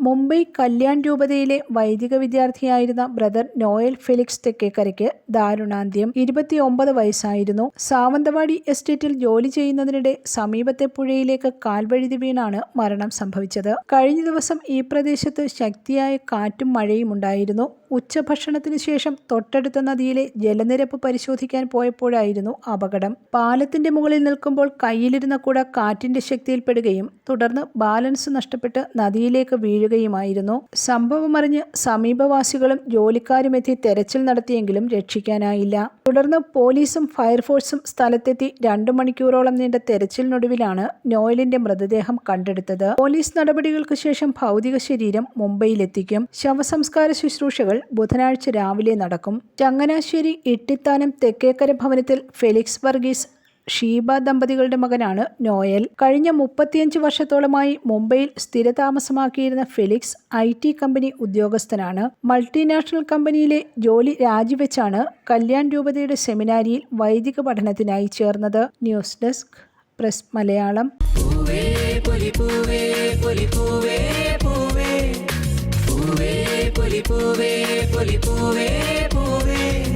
മുംബൈ കല്യാൺ രൂപതയിലെ വൈദിക വിദ്യാർത്ഥിയായിരുന്ന ബ്രദർ നോയൽ ഫെലിക്സ് തെക്കേക്കരയ്ക്ക് ദാരുണാന്ത്യം. ഇരുപത്തിയൊമ്പത് വയസ്സായിരുന്നു. സാവന്തവാടി എസ്റ്റേറ്റിൽ ജോലി ചെയ്യുന്നതിനിടെ സമീപത്തെ പുഴയിലേക്ക് കാൽവഴുതി വീണാണ് മരണം സംഭവിച്ചത്. കഴിഞ്ഞ ദിവസം ഈ പ്രദേശത്ത് ശക്തിയായ കാറ്റും മഴയും ഉണ്ടായിരുന്നു ഉച്ചഭക്ഷണത്തിന് ശേഷം തൊട്ടടുത്ത നദിയിലെ ജലനിരപ്പ് പരിശോധിക്കാൻ പോയപ്പോഴായിരുന്നു അപകടം. പാലത്തിന്റെ മുകളിൽ നിൽക്കുമ്പോൾ കയ്യിലിരുന്ന കൂടെ കാറ്റിന്റെ ശക്തിയിൽപ്പെടുകയും തുടർന്ന് ബാലൻസ് നഷ്ടപ്പെട്ട് നദിയിലേക്ക് വീഴുകയുമായിരുന്നു. സംഭവമറിഞ്ഞ് സമീപവാസികളും ജോലിക്കാരുമെത്തി തെരച്ചിൽ നടത്തിയെങ്കിലും രക്ഷിക്കാനായില്ല. തുടർന്ന് പോലീസും ഫയർഫോഴ്സും സ്ഥലത്തെത്തി രണ്ടു മണിക്കൂറോളം നീണ്ട തെരച്ചിലിനൊടുവിലാണ് നോയലിന്റെ മൃതദേഹം കണ്ടെടുത്തത്. പോലീസ് നടപടികൾക്ക് ശേഷം ഭൗതിക ശരീരം മുംബൈയിലെത്തിക്കും. ശവസംസ്കാര ശുശ്രൂഷകൾ ബുധനാഴ്ച രാവിലെ നടക്കും. ചങ്ങനാശ്ശേരി ഇട്ടിത്താനം തെക്കേക്കര ഭവനത്തിൽ ഫെലിക്സ് വർഗീസ് ഷീബ ദമ്പതികളുടെ മകനാണ് നോയൽ. കഴിഞ്ഞ മുപ്പത്തിയഞ്ച് വർഷത്തോളമായി മുംബൈയിൽ സ്ഥിരതാമസമാക്കിയിരുന്ന ഫെലിക്സ് ഐ ടി കമ്പനി ഉദ്യോഗസ്ഥനാണ്. മൾട്ടിനാഷണൽ കമ്പനിയിലെ ജോലി രാജിവെച്ചാണ് കല്യാൺ രൂപതയുടെ സെമിനാരിയിൽ വൈദിക പഠനത്തിനായി ചേർന്നത്. News desk press Malayalam. പൂവേ പൂവേ പൂവേ. பொலி பூவே பொலி பூவே பூவே.